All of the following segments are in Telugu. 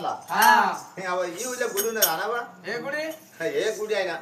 దాంట్లో ఈ ఊళ్ళో గుడి ఉన్నది అనవా ఏ గుడి? ఏ గుడి అయినా.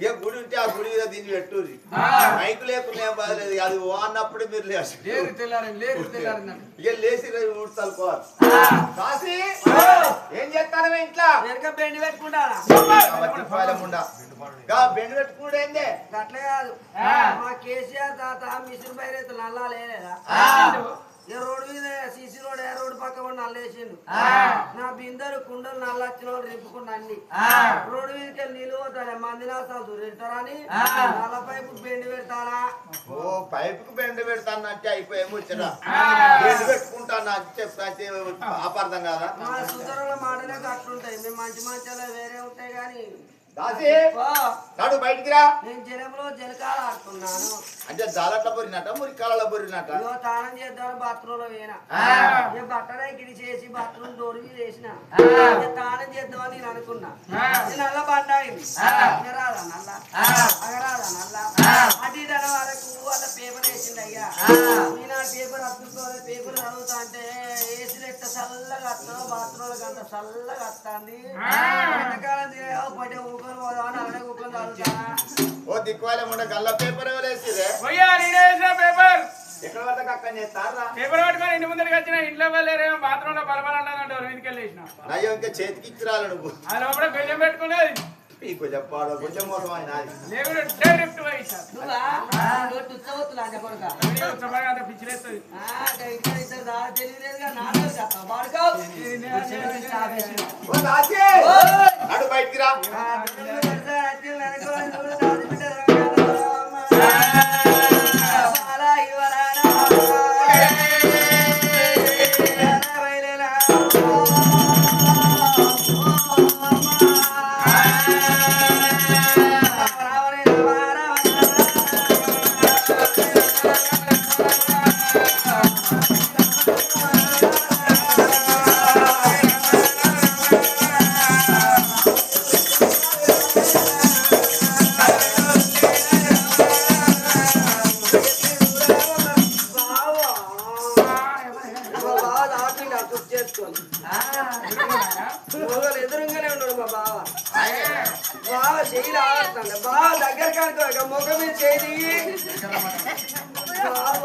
ఏ గుడి ఉంటే ఆ గుడి మీద దీన్ని పెట్టుర్రి. మైకు లేకుండా ఏం బాధలేదు అది ఓ అన్నప్పుడు మీరు లేచి ఇక లేచి ఊడ్చాలి కాశీ? ఏం చేస్తాను ఇంట్లో? బెండి పెట్టుకుంటారా బెండు పెట్టుకుంటే ఏందే? అట్లే కాదు. మా కేసీఆర్ తాత మిషన్ బయట నల్లా లేనేదా రోడ్డు మీద సీసీ రోడ్ ఏ రోడ్డు పక్క కూడా నల్లేసిండు నా బిందెలు కుండలు నల్ల వచ్చిన వాళ్ళు రింపుకుండా అన్ని. రోడ్డు మీదకి వెళ్ళి నీళ్ళు పోతానే మంది నాస్తాలు దూరింటారని నల్ల పైపు బెండి పెడతారా? ఓ పైపుకు బెండు పెడతానంటే అయిపోయి ముచ్చట బెండు పెట్టుకుంటాను చెప్తే అపార్థం కాదా? మా సుందరుల మాటలే అట్లుంటాయి మేము మంచి మంచాలే వేరే ఉంటాయి కానీ దాసి నాడు బయటికి రా. నేను జనంలో జలకాలు ఆడుతున్నాను అంటే జాలట్ల బొరినట మురికాలలో బొరినట ఇదిగో తానం చేద్దాం బాత్రూమ్లో పోయినా. నేను బట్టలే గిడి చేసి బాత్రూమ్ డోర్ మీద వేసిన. తానం చేద్దామని నేను అనుకున్నా. ఇది నల్ల బండ అయింది. అగరాదా నల్ల? అగరాదా నల్ల? చల్లగా వస్తాను బాత్రూమ్లో అంత చల్లగా వస్తుంది. ఓ దిక్కువాలే ఉండ గల్ల పేపర్ వేసిరే పేపర్. ఎక్కడ పడతా అక్కడ చేస్తారా? పేపర్ పట్టుకొని ఇంటి ముందరికి వచ్చిన ఇంట్లో వెళ్ళేసిన? ఇంకా చేతికి ఇచ్చిరాలు నువ్వు. ఆ లోపల కొంచెం పెట్టుకునేది ఈ కొంచెం పాడు కొంచెం మోసం ఆయన డైరెక్ట్ నువ్వా తుచ్చవద్దులు అంట బయటికి రా రావట్లేదు బావ దగ్గర కనుకో ముఖం మీద చేయి బావ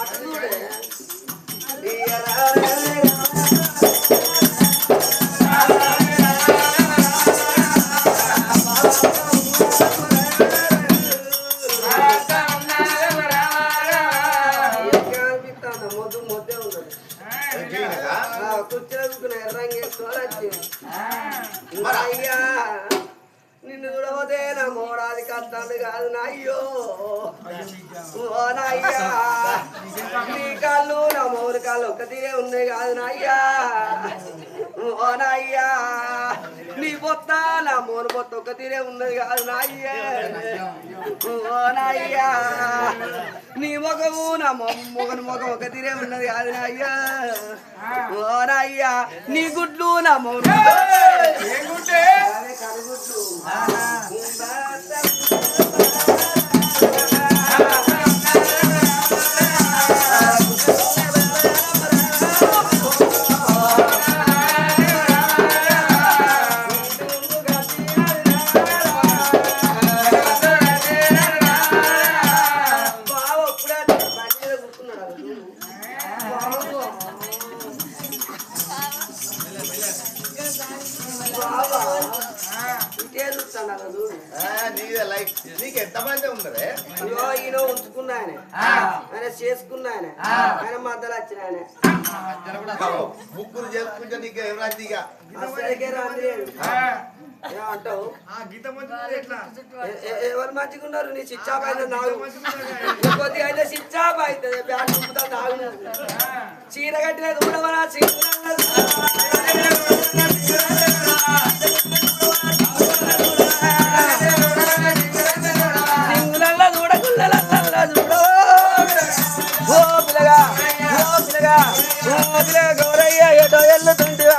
అటు చూడే. నిన్ను చూడబోతే నా మోడాది కట్టాను కాదు నా అయ్యో. ఓ నాయ్యా. నీ కాళ్ళు నా మోరు కాళ్ళు ఒక తీరే ఉన్నాయి కాదు నాయ్యా. ఓ నాయ్యా నీ పొత్త నా మోరు పొత్త ఒక తీరే ఉన్నది కాదు నాయ్యా ఓ నాయ్యా నీ ముఖము నా మొగని ముఖం ఒక తీరే ఉన్నది కాదు నాయ్యా ఓ నాయ్యా నీ గుడ్లు నా మోరు ఏం నీకు ఎంతమంది ఉండరే అయ్యో ఈయన ఉంచుకున్న ఆయన. ఆయన చేసుకున్న ఆయన. ఆయన మధ్యలో వచ్చిన ఆయన. ముగ్గురు చేసుకుంటే నీకు అసలుకే ఎవరు మంచిగా ఉన్నారు? నీ చిచ్చాప్ అయితే నాగు అయితే బ్యాట్ నాగు చీర కట్టినది ఉండవరా సింగులల్లా పిల్లగా. ఓ పిల్లగా. ఓ పిల్లగా గౌరయ్య ఏటో ఎల్లుతుంటివా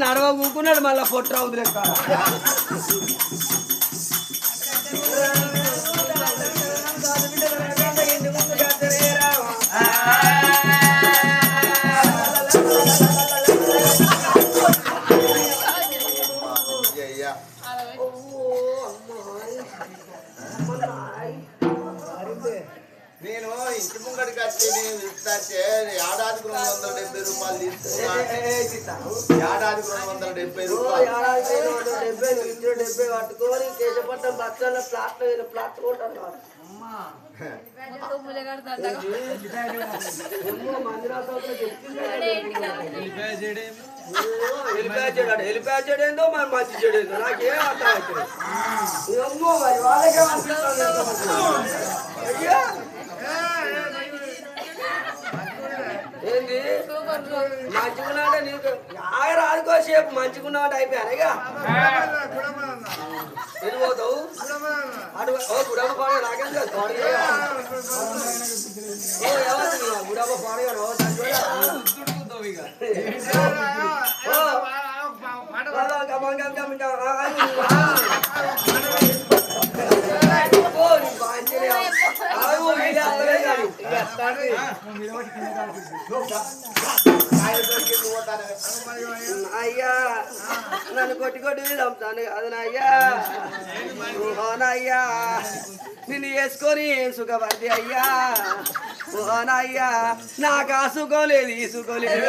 నడవ కూకున్నాడు మళ్ళా పొట్టు అవుతుంది ఏడాదికి రెండు వందల డెబ్బై రూపాయలు తీసుకున్నా ఏడాదికి రెండు వందల డెబ్బై రూపాయలు. డెబ్బై డెబ్బై పట్టుకొని కేశపట్నం బచ్చాల ప్లాట్ ప్లాట్ కొట్టాను హెలిప్యాడ్ ఏందో మరి మంచి చెడు ఏందో నాకేం అర్థం అవుతుంది అమ్మో మరి వాళ్ళకే అనిపిస్తుంది అయ్యా ఏంది మంచిగున్నా అంటే నీకు ఆగ రాదుకోసేపు మంచిగున్నా అంటే అయిపోయాను ఇక? ఎటు పోతావు అటు ఓ గుడమ్మ పాడే నాకేం గుడమ్మ పాడే ఓ అయ్యా నన్ను కొట్టి కొట్టి చంపుతాను కాదు అయ్యా ఓనయ్యా నిన్ను వేసుకొని ఏం అయ్యా. ఓనయ్యా నాకు ఆ సుఖం లేదు ఈ సుఖం లేదు.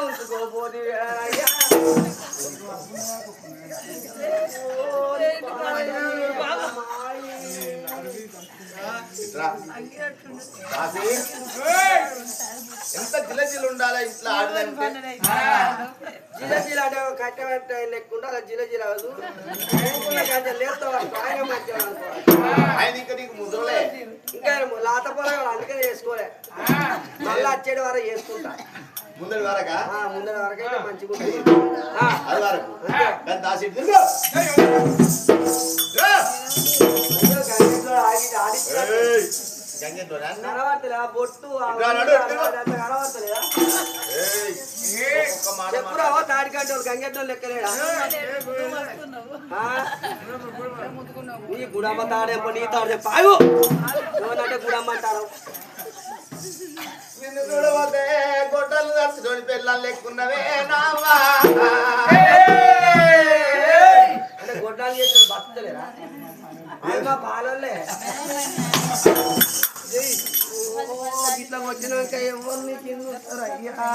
ఉంచుకోపోతే ఎంత జిలజిలు ఉండాలా ఇంట్లో ఆడదంటే? జిల జిల అంటే కట్టబెట్ట లెక్కుంటే అలా జిల జిల అవదు ఆయన ఇంకా నీకు ముద్రలే. ఇంకా లాత పొలం అందుకనే చేసుకోలే. మళ్ళీ వచ్చేటి వరకు చేసుకుంటా. ముందడి వరక? ఆ, ముందర వరకు. అయితే మంచిగా అది వరకు కానీ దాసి కనబడతలేదా? బొట్టు కనబడతలేదా? తాడికంటే లెక్కలేడా? నీ గుడమ్మ తాడేప నీ తాడు చెప్ప. ఆగు! ఏమనంటే గుడమ్మ అంటారు? నిన్ను చూడవతే గొడ్డలు దర్శకొని పెళ్ళాలు లెక్కున్నవే నావా అంటే గొడ్డాలు చేసిన బతుకుతలేరా? అమ్మా పాలల్లే ఇట్లా వచ్చినాక ఎవరిని కింద ఉంటారు అయ్యా?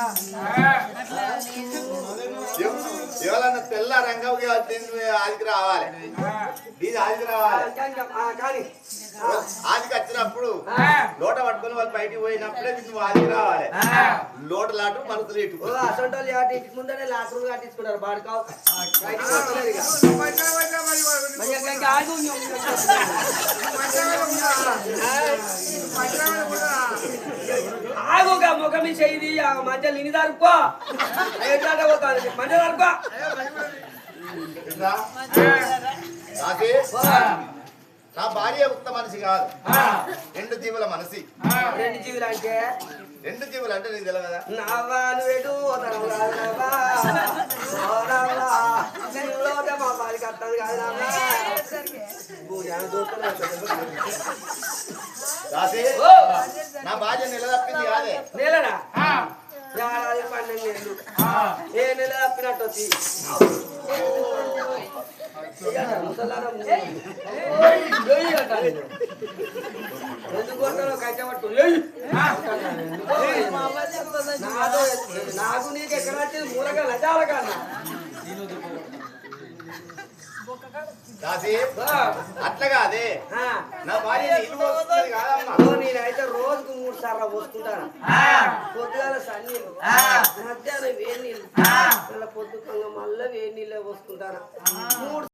ఎవరన్నా తెల్ల రంగంగా ఆదికి రావాలి? ఇది ఆదికి రావాలి. కానీ ఆదికి వచ్చినప్పుడు లోట పట్టుకొని వాళ్ళు బయటికి పోయినప్పుడే నువ్వు ఆదికి రావాలి. లోట లాటు మనసులు ఇటు. ఓ అసంటోళ్ళు ఆటి ఇంటికి ముందరే లాటర్లు కట్టించుకున్నారు బాడుకావు. ఆగు. ఆగుగా ముఖం మీద చేయి ఆ మధ్యలో ఇన్ని దరుకో ఎట్లా పోతాను మధ్య దరుకో నా భార్య ఉత్త మనిషి కాదు. రెండు జీవుల మనసి రెండు జీవులు అంటే? రెండు జీవులు అంటే నీకు తెలియదా నవ్వా. నవ్వా. కాదు అట్లా కాదే. నా భార్య నేనైతే రోజుకు మూడు సార్లు పోసుకుంటాను పొద్దుగాల సన్నీళ్ళు. మధ్యాహ్నం వేడి నీళ్ళు. మళ్ళీ పొద్దుకంగా మళ్ళీ వేడి నీళ్ళే పోసుకుంటాను మూడు